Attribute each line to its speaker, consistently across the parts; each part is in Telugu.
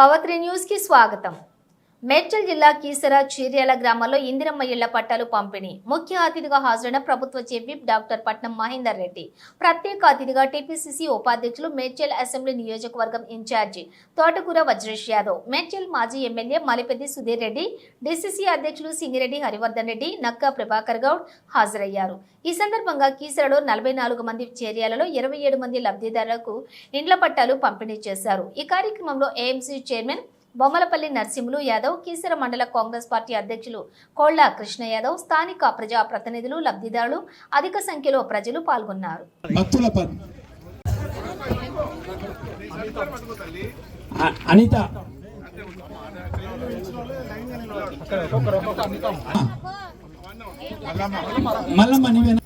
Speaker 1: పవర్ త్రీ న్యూస్కి స్వాగతం. మేడ్చల్ జిల్లా కీసర చీర్యాల గ్రామంలో ఇందిరమ్మ ఇళ్ళ పట్టాలు పంపిణీ. ముఖ్య అతిథిగా హాజరైన ప్రభుత్వ చీఫ్ విప్ డాక్టర్ పట్నం మహేందర్ రెడ్డి. ప్రత్యేక అతిథిగా టీపీసీసీ ఉపాధ్యక్షులు మేడ్చల్ అసెంబ్లీ నియోజకవర్గం ఇన్ఛార్జి తోటకూర వజ్రేష్ యాదవ్ మేడ్చల్ మాజీ ఎమ్మెల్యే మలిపెద్ది సుధీర్ రెడ్డి డిసిసి అధ్యక్షులు సింగిరెడ్డి హరివర్ధన్ రెడ్డి నక్కా ప్రభాకర్ గౌడ్ హాజరయ్యారు. ఈ సందర్భంగా కీసరలో నలభై నాలుగు మంది చీర్యాలలో ఇరవై ఏడు మంది లబ్ధిదారులకు ఇండ్ల పట్టాలు పంపిణీ చేశారు. ఈ కార్యక్రమంలో ఏఎంసీ చైర్మన్ బొమ్మలపల్లి నరసింహులు యాదవ్ కీసర మండల కాంగ్రెస్ పార్టీ అధ్యక్షులు కోళ్ళ కృష్ణ యాదవ్ స్థానిక ప్రజా ప్రతినిధులు లబ్ధిదారులు అధిక సంఖ్యలో ప్రజలు పాల్గొన్నారు.
Speaker 2: భక్తుల పని అ- అనిత. మల్లమ్మ నీవేనా?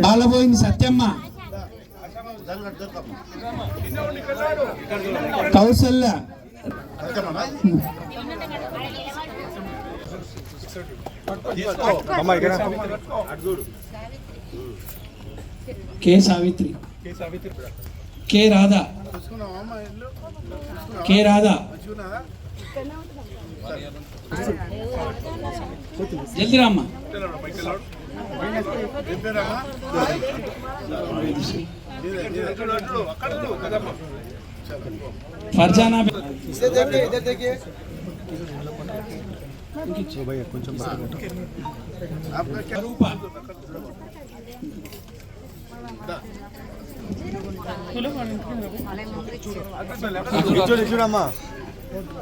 Speaker 2: Balaboina Satyamma. Kausalya K Savitri. K Radha. K Radha. జల్దీ రామ్మా. ఫర్జానా బే- రూప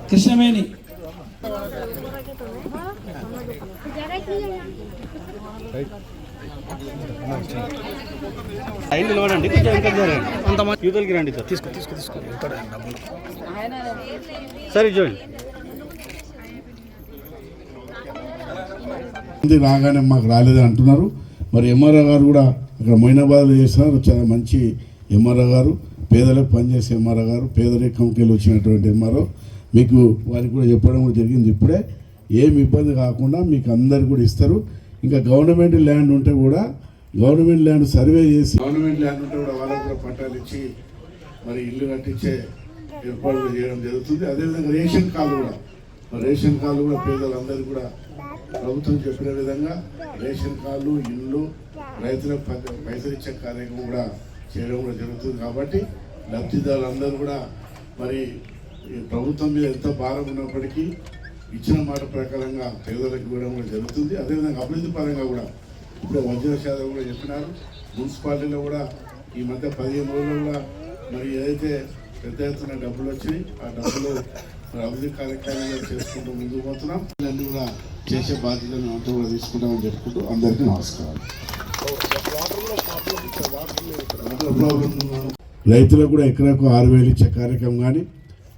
Speaker 2: కృష్ణవేణి
Speaker 3: లైన్ నిలబడండి కొంచెం ఇంకా జరగండి. అంత యూతలకి రండి సార్. తీసుకో తీసుకో తీసుకో. సరే చూడండి.
Speaker 4: మంది రాగానే మాకు రాలేదు అంటున్నారు. మరి ఎంఆర్ఓ గారు కూడా అక్కడ మొయినాబాద్లో చేస్తున్నారు. చాలా మంచి ఎంఆర్ఓ గారు. పేదలకు పనిచేసే ఎంఆర్ఓ గారు. పేదరికంకి వెళ్ళి వచ్చినటువంటి ఎంఆర్ఓ మీకు వారికి కూడా చెప్పడం కూడా జరిగింది ఇప్పుడే. ఏం ఇబ్బంది కాకుండా మీకు అందరికి కూడా ఇస్తారు. ఇంకా గవర్నమెంట్ ల్యాండ్ ఉంటే కూడా గవర్నమెంట్ ల్యాండ్ సర్వే చేసి గవర్నమెంట్ ల్యాండ్ ఉంటే కూడా వాళ్ళకు కూడా పట్టాలు ఇచ్చి మరి ఇల్లు కట్టించే ఏర్పాట్లు చేయడం జరుగుతుంది. అదేవిధంగా రేషన్ కార్డు కూడా. రేషన్ కార్డు కూడా పేదలందరూ కూడా ప్రభుత్వం చెప్పిన విధంగా రేషన్ కార్డులు ఇల్లు రైతులకు పైసలు ఇచ్చే కార్యక్రమం కూడా చేయడం కూడా జరుగుతుంది. కాబట్టి లబ్ధిదారులందరూ కూడా మరి ప్రభుత్వం మీద ఎంత భారం ఉన్నప్పటికీ ఇచ్చిన మాట ప్రకారంగా పేదలకు ఇవ్వడం కూడా జరుగుతుంది. అదేవిధంగా అభివృద్ధి పరంగా కూడా ఇప్పుడు వజ్రశాతం కూడా చెప్పినారు. మున్సిపాలిటీలో కూడా ఈ మధ్య పదిహేను రోజుల్లో కూడా మరి ఏదైతే పెద్ద ఎత్తున డబ్బులు వచ్చినాయి ఆ డబ్బులు మరి అభివృద్ధి కార్యక్రమాలు చేసుకుంటూ ముందుకు పోతున్నాం. ఇవన్నీ కూడా చేసే బాధ్యతను అంతా కూడా తీసుకుంటామని చెప్పుకుంటూ అందరికీ నమస్కారం. రైతులకు కూడా ఎకరాకు ఆరు వేలు ఇచ్చే కార్యక్రమం కానీ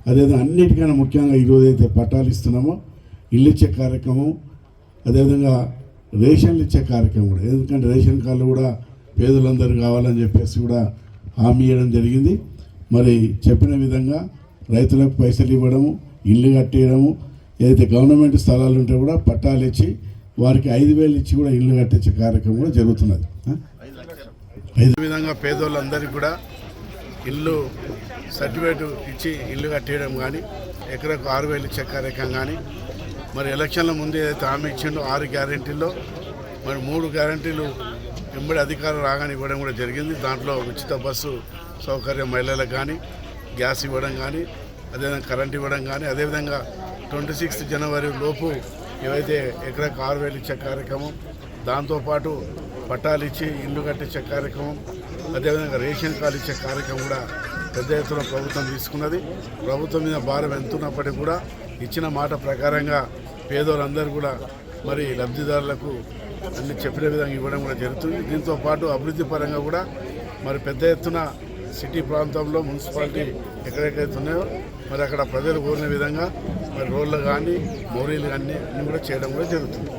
Speaker 4: అదేవిధంగా అన్నిటికన్నా ముఖ్యంగా ఈరోజు అయితే పట్టాలు ఇస్తున్నామో ఇల్లు ఇచ్చే కార్యక్రమం అదేవిధంగా రేషన్లు ఇచ్చే కార్యక్రమం కూడా. ఎందుకంటే రేషన్ కార్డులు కూడా పేదలందరూ కావాలని చెప్పేసి కూడా హామీ ఇవ్వడం జరిగింది. మరి చెప్పిన విధంగా రైతులకు పైసలు ఇవ్వడము ఇల్లు కట్టేయడము ఏదైతే గవర్నమెంట్ స్థలాలు ఉంటే కూడా పట్టాలు ఇచ్చి వారికి ఐదు వేలు ఇచ్చి కూడా ఇల్లు కట్టించే కార్యక్రమం కూడా జరుగుతున్నది. ఐదు విధంగా పేదోళ్ళందరికీ కూడా ఇల్లు సర్టిఫికేట్ ఇచ్చి ఇల్లు కట్టేయడం కానీ ఎకరకు ఆరు వేలు ఇచ్చే కార్యక్రమం కానీ మరి ఎలక్షన్ల ముందు ఏదైతే హామీ ఇచ్చిండో ఆరు గ్యారెంటీల్లో మరి మూడు గ్యారెంటీలు వెంబడి అధికారులు రాగానే ఇవ్వడం కూడా జరిగింది. దాంట్లో ఉచిత బస్సు సౌకర్యం మహిళలకు కానీ గ్యాస్ ఇవ్వడం కానీ అదేవిధంగా కరెంట్ ఇవ్వడం కానీ అదేవిధంగా ట్వంటీ సిక్స్త్ జనవరి లోపు ఏవైతే ఎక్కడ ఆరు వేలు ఇచ్చే కార్యక్రమం దాంతోపాటు పట్టాలు ఇచ్చి ఇల్లు కట్టించే కార్యక్రమం అదేవిధంగా రేషన్ కార్డు ఇచ్చే కార్యక్రమం కూడా పెద్ద ఎత్తున ప్రభుత్వం తీసుకున్నది. ప్రభుత్వం మీద భారం ఎంతున్నప్పటికీ కూడా ఇచ్చిన మాట ప్రకారంగా పేదోళ్ళందరూ కూడా మరి లబ్ధిదారులకు అన్ని చెప్పిన విధంగా ఇవ్వడం కూడా జరుగుతుంది. దీంతో పాటు అభివృద్ధి పరంగా కూడా మరి పెద్ద ఎత్తున సిటీ ప్రాంతంలో మున్సిపాలిటీ ఎక్కడెక్కడైతే ఉన్నాయో మరి అక్కడ ప్రజలు కోరిన విధంగా మరి రోడ్లు కానీ మోరీలు కానీ అన్నీ కూడా చేయడం కూడా జరుగుతుంది.